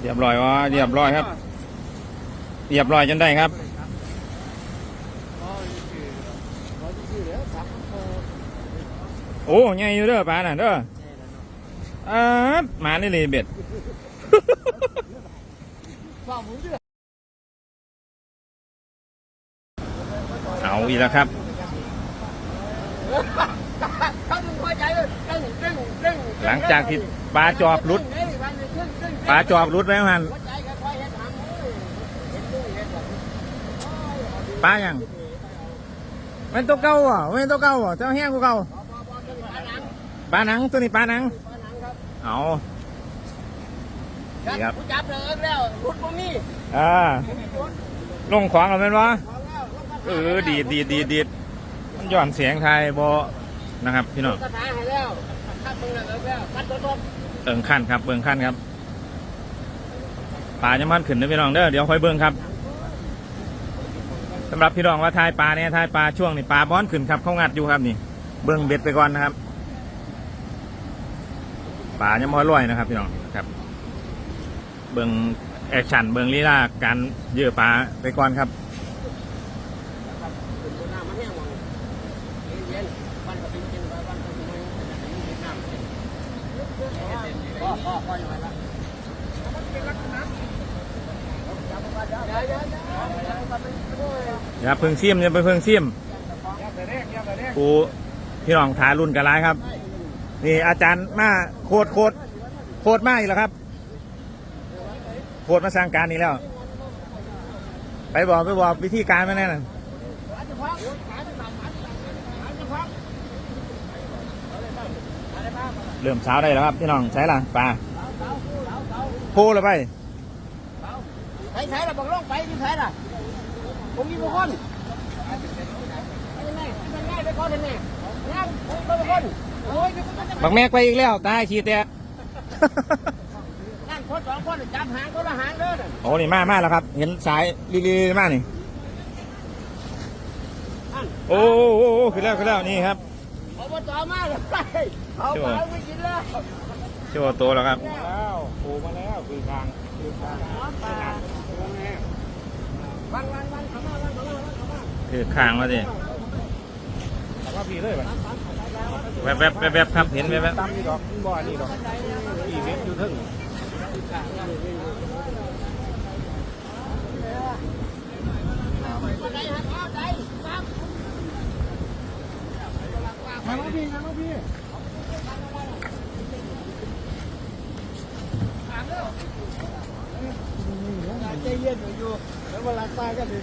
เรียบร้อยวะเรียบร้อยครับ เรียบร้อยจนได้ครับโอ้ใหญ่อยู่เด้อปลาน่ะเด้ออ่ามานี่เลยเบ็ดเอาอีกแล้วครับ หลังจากที่ปลาจอบรุดปลาจอบรุดแล้วหันปลาอย่างม่นตัวเก่าอะม่นตัวเก่าอะเจ้าแห้งกว่าเก่าปลาหนังตัวนี้ปลาหนังเอาครับจับเลยแล้วรุดตรงนี้อ่าลงขวางแล้วแม่นวะเออดีดดีดดีดมันย้อนเสียงไทยบนะครับพี่น้อง กระถาให้แล้วข้ามึงแล้วแล้วคัดตัวต้นเบิ่งขั้นครับ เบิ่งขั้นครับปลาจะมันขึ้นเด้อพี่น้องเด้อเดี๋ยวค่อยเบิ่งครับสำหรับพี่น้องว่าทายปลาเนี่ยทายปลาช่วงนี้ปลาบ้อนขึ้นครับเขางัดอยู่ครับนี่ เบิ่งเบ็ดไปก่อนนะครับปลายังมอร่อยนะครับ พี่น้องครับ เบิ่งแอคชั่นเบิ่งลีลาการเยือปลาไปก่อนครับ ตัวน้ำมันแห้งวังเย็นวันก็เป็นเย็นวันก็เป็นเย็นน้ำ พ่อพ่อพ่ออยู่ไหนละอย่าเพิ่งเสียมอย่าไปเพิ่งเสียมกูพี่น้องทารุ่นกันไรครับ นี่อาจารย์มาโคตรโคตรโคตรมาอีกแล้วครับโคตรมาสร้างการนี้แล้ว ไปบอกไปบอกวิธีการมาแน่นอน เริ่มเช้าได้แล้วครับพี่น้องใช้ละปลาโพแล้วไปไปใช้ละบังล่องไปที่ใช้ละผมมีบุคคลไปยังไงไปยังไงไปก่อนยังไงเนี่ยผมเป็นบุคคลโอ้ยบักแม็กไปอีกแล้วตายขี้แตกนั่นคนสองคนจับหางคนละหางเด้อโอ้นี่มามาแล้วครับ เห็นสายลีๆมานี่โอ้โอ้โอ้โอ้ขึ้นแล้วขึ้นแล้วนี่ครับ อบตมาเลยเอาไปไม่กินแล้วโชว์ตัวแล้วครับแล้วปูมาแล้วคือกลางคือกลางปลาวันวันวันเขามาวันเขามาวันเขามาคือคางมาสิแต่ว่าพี่เลยแบบแวบแวบแวบแวบครับเห็นแวบแวบตั้มนี่ดอกบ่อนี่ดอกอีเม็ดอยู่ทึ่ง มาแล้วพี่มาแล้วพี่ใจเย็นอยู่แล้วเวลาตายก็ดี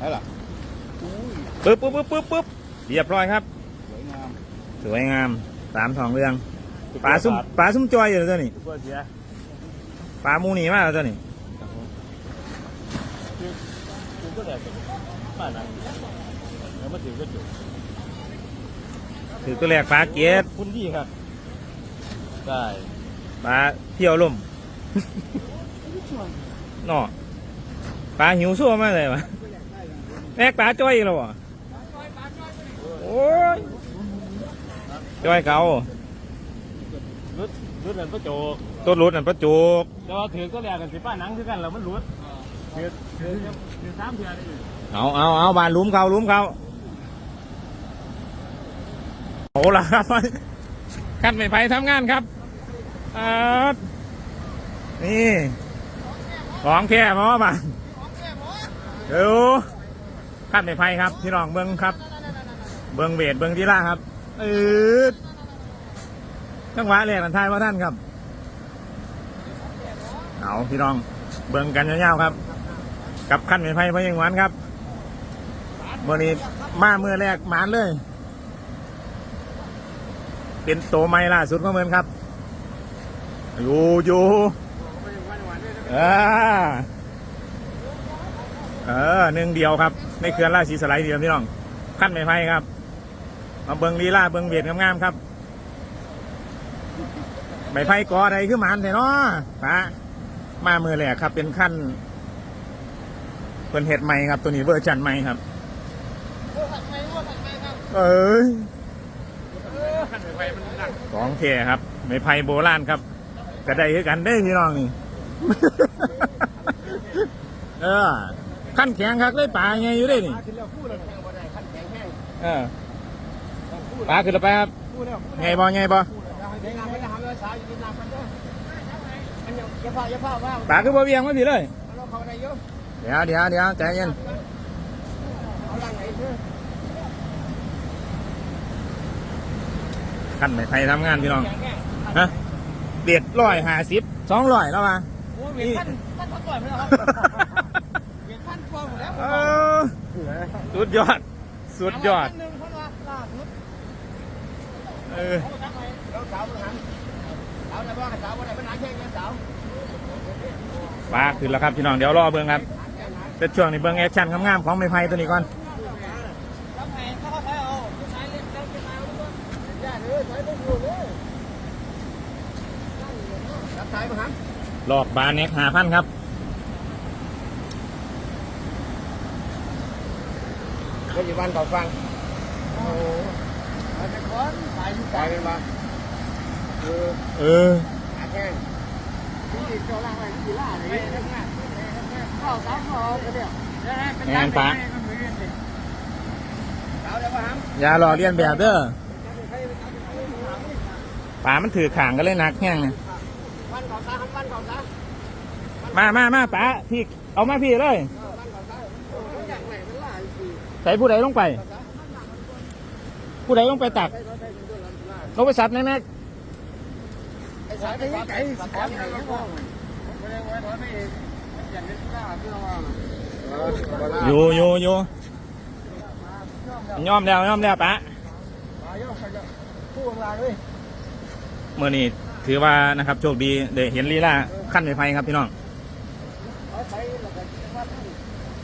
อะไรล่ะปึ๊บปึ๊บปึ๊บปึ๊บปึ๊บเรียบร้อยครับ สวยงาม สวยงามสามทองเรื่องปลาซุ่มปลาซุ่มจอยอยู่แล้วตัวนี้ทุกคนเสียปลาหมูหนีมากแล้วตัวนี้ กูก็ได้ป้านังแล้วมาถึงก็จุดถือตัวแรกปลาเกียดคุณดีครับ ได้ปลาเที่ยวลมเนาะปลาหิวซั่วมากเลยวะแม่กปลาจ้อยอีกแล้ววะโอ้ยจ้อยเก่ารุดรุดนั่นก็โจกต้นรุดนั่นประจุกแต่ว่าถือก็แลกกันสิป้านังคือกันแล้วมันรุด ถือถือถือสามเอด้อยู่เอาเอาเอาบานลุ้มเขาลุ้มเขาโอ้ละครับขั้นไม่ไผ่ทำงานครับอ่านี่ของแค่หมอบานเดี๋ยวขั้นไม่ไผ่ครับพี่น้องเบิ้งครับ เบิ้งเวทเบิ้งทีล่าครับเออจังหวะแรกนันทายว่าท่านครับ เอาพี่น้องเบิ้งกันยาวๆครับ กับขั้นไม่ไผ่พยังหวานครับเมื่อนี้มาเมื่อแรกหมานเลย เป็นโตวใหม่ล่าสุดของเมือนครับ อยู่อยู่เออเออหนึ่งเดียวครับในเขื่อนราสีสไลด์เดียวพี่น้องขั้นไม่ไพ่ครับ มาเบิงลีล่าเบิงเบียดงามๆครับไม่ไพ่กอใดคือหมานแต่เนาะปะมาเมื่อแรกครับ เป็นขั้น เพิ่นเห็ดใหม่ครับ ตัวนี้เวอร์ชันใหม่ครับถัดไปว่าถัดไปครับเอ้ยขั้นไฟมันหนักของแท้ครับไม่ไผ่โบราณครับกระไดคือกันได้อพี่น้องนี่เออขั้นแข็งคักเลยป่าไงอยู่ได้นี่ขึ้นแล้วคู่แล้วแข็งบ่ได้ขั้นแข็งแห้งเออป่าขึ้นแล้วไปครับคู่แล้วไงบ่ไงบ่ไม่นำไม่นำแล้วสาวอยู่ที่น้ำมันเด้ออันอย่าพาอย่าพาว่าป่าคือบ่เวียงมาพี่เลย เราเข้าได้เยอะเดี๋ยวเดี๋ยวเดี๋ยวใจเย็นเอาลังไหนเด้อขั้นไม่ไผ่ทำงานพี่น้องฮะเด็ดร้อยห้าสิบสองร้อยแล้วมาโอ้ยเวียนพันพันพันก่อนไม่ได้ครับเวียนพันกว่าหมดแล้วเออสุดยอด สุดยอดหนึ่งคนว่าล่าสุดเออเขาทำไมเราสาวมันหันสาวได้บ้างสาวบ่ได้มันหาแค่เงินสาวปลาขึ้นแล้วครับพี่น้องเดี๋ยวรอเบิ่งครับ แต่ช่วงนี้เบิ่งแอคชั่นงามๆของไม้ไผ่ตัวนี้ก่อนรับแผงเขาเขาเอาใช้เล่นเล่นกันมาลูกย่าเลยใช้ต้องอยู่เลยรับสายมาหันรอบบานเน็กหาพันครับ ก็อยู่บ้านเขาฟัง โอ้ไปไปก่อนไปอยู่ไกลเป็นบ้าเออ เออหาแค่ที่เจ้าล่างไปที่ล่าเลย ข้าวสามข้าวก็เดียวงานปลาสาวได้ป่ะอย่ารอเลียนแบบเด้อปลามันถือขางกันเลยนักแห้งเนี่ยมามามาปลาพี่ เอามาพี่เลยใส่ผู้ใดลงไป ผู้ใดลงไปตักลงไปสัตว์แน่ไอ้สายไปไกลสายไปไกลพ่อไม่ได้ไว้ไปเองอย่างนี้ล่าที่เราว่าๆอยู่อยู่อยู่ยอมแล้วยอมแล้วปะมาโยกไปโยกผู้กำลังเลยเมื่อนี้ถือว่านะครับโชคดีได้เห็นลีลาขั้นไม้ไผ่ครับพี่น้องเอาไปแล้วก็วัดนั่น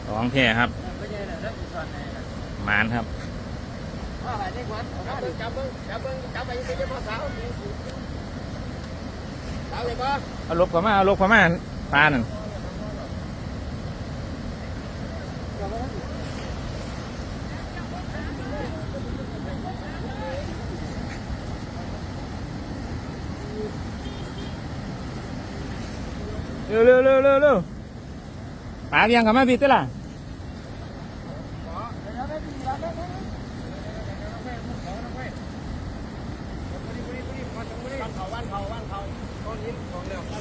ของแท้ครับไม่ใช่นะนักสอนไหนนะหมานครับว่าอะไรนี่วัดจับเบิ้งจับเบิ้งจับเบิ้งจับไปยังไงพ่อสาวสาวเลยป่ะเอาลบเข้ามาเอาลบเข้ามาปลานั่นเร็วเร็วเร็วเร็วเร็วปลาเลี้ยง เข้ามาพี่เต้ล่ะวันเขาวันเขาวันเขาต้นนี้ของเร็ววั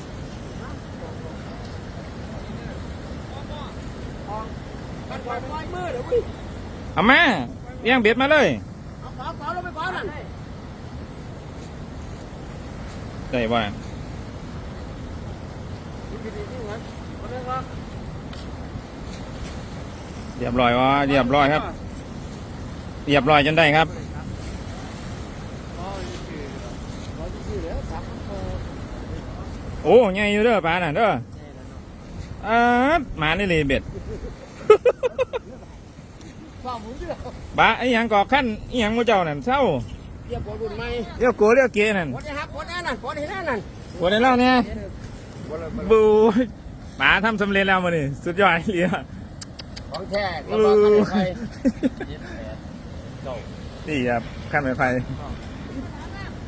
น เขาปล่อยมือเดี๋ยววิ่งเอามาเลี้ยงเบ็ดมาเลยเอาขอขอลงไปขอนั่นได้ว่าเรียบร้อยวะเรียบร้อยครับ เรียบร้อยจนได้ครับโอ้ใหญ่อยู่เด้อปลาน่ะเด้ออ่าหมานี่เลยเบ็ด ความหมุนเดียวปลาไอ้หยังกอกขั้นไอ้หยังมูเจ้านั่นเศร้าเรียบรุ่นใหม่เรียกโกเรียกเกนั่นปวดนี่ครับปวดนั่นนั่นปวดที่นั่นนั่นปวดในเล่าเนี่ยบูปลาทำสำเร็จแล้วมานี่สุดยอดเลยอะของแท้เอก็บอกกันอไปนี่ครับขั้นไม้ไผ่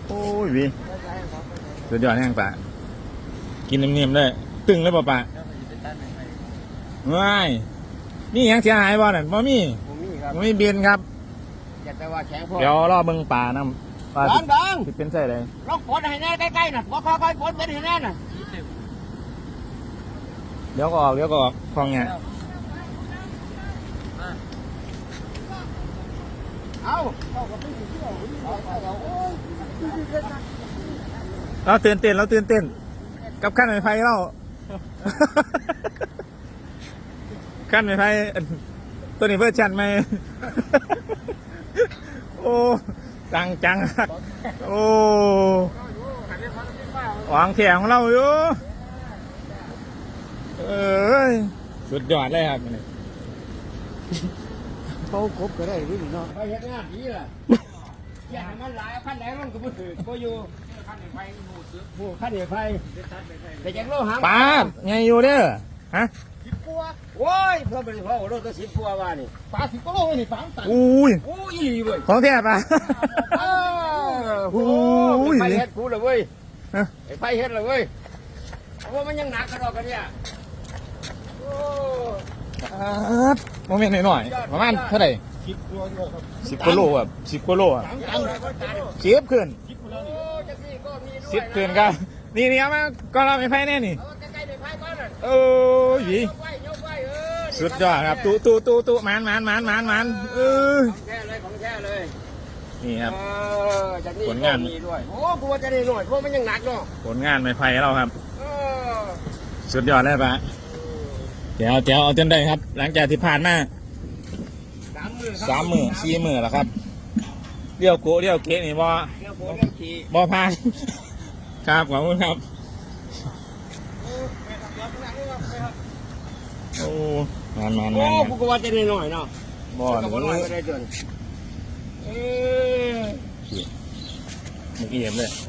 โอ้ยวีสุดยอดแห้งปลากินเนียมๆเลยตึงเลยป่ะปลาว้ายนี่หยังเสียหายบ่นั่นบ่มีผมมี ครับบ่มีเบียนครับ อยากจะว่าแข็งพอเดี๋ยวรอเบิ่งปลาน้ำปลาดังดังที่เป็นไส้เลยลองปวดให้แน่ใกล้ๆน่ะพอค่อยๆปวดเป็นให้แน่น่ะเดี๋ยวก็ออกเดี๋ยวก็ออกคลองเนี่ยเอาเข้ากับพี่เที่ยวเอาเอาเอาโอ้ยเราตื่นเต้นเราตื่นเต้น กับขั้นไม้ไผ่เราขั้นไม้ไผ่ ตัวนี้เพื่อชันไหม โอ้ จังจังครับโอ้หวังแขงของเราอยู่ เอ้ย สุดยอดเลยครับนี่เขาคบก็ได้วิ่งเนาะไปเฮ็ดงานดีล่ะอยากให้มันหลายขั้นไหนมันก็บ่ถือบ่อยู่ขั้นเหนือไฟหมู่ขั้นเหนือไฟแต่จากโลหางปลาไงอยู่เด้อฮะสิบโกปัวโอ้ยเพิ่มไปพ่อโลตัวสิบปัวว่านี่ปลาสิบกิโลนี่สามตันอุ้ยโอ้ยอีเว้ยของแท้ปะเออโอ้โอ้ยยไฟเฮ็ดกูเลยเว้ยฮะไอ้ไฟเฮ็ดเลยเว้ยเพราะว่ามันยังหนักกระดอกกันเนี่ยโอ้โมเมนต์หน่อยๆประมาณเท่าไหร่สิบกิโลครับสิบกิโลแบบสิบกิโลอะสามยตันเลยก็ตันสิบขึ้นสิบกิโลโอ้นี่จังซี่ก็มีด้วยสิบขึ้นครับนี่นี่เอามาก็เราไม่ไพ่แน่นี่ เอาใกล้ๆในไฟก่อนน่ะโอ้ยยกไว้ยกไว้เออนี่สุดยอดครับตู้ตู้ตู้ตู้มันมันมันมันมันเออของแท้เลยของแท้เลยนี่ครับเออจากนี้ผลงานก็มีด้วยโอ้กูว่าจะได้หน่อยเพราะมันยังหนักเนาะผลงานไม่ไพ่เราครับเออสุดยอดเลยปะเดี๋ยวเดี๋ยวเอาจนได้ครับ หลังจากที่ผ่านมาสามมือครับสามหมื่นสี่หมื่นแล้วครับเลี้ยวโกะเลี้ยวเกะนี่บ่เดี๋ยวผมเรื่องขี่บ่ผ่านครับขอบคุณครับ โอ้มันมันโอ้มันกูก็ว่าจะได้หน่อยเนาะบ่ก็บ่หน้อยรือก็ได้จนเออมึงเอี่ยมเลยเ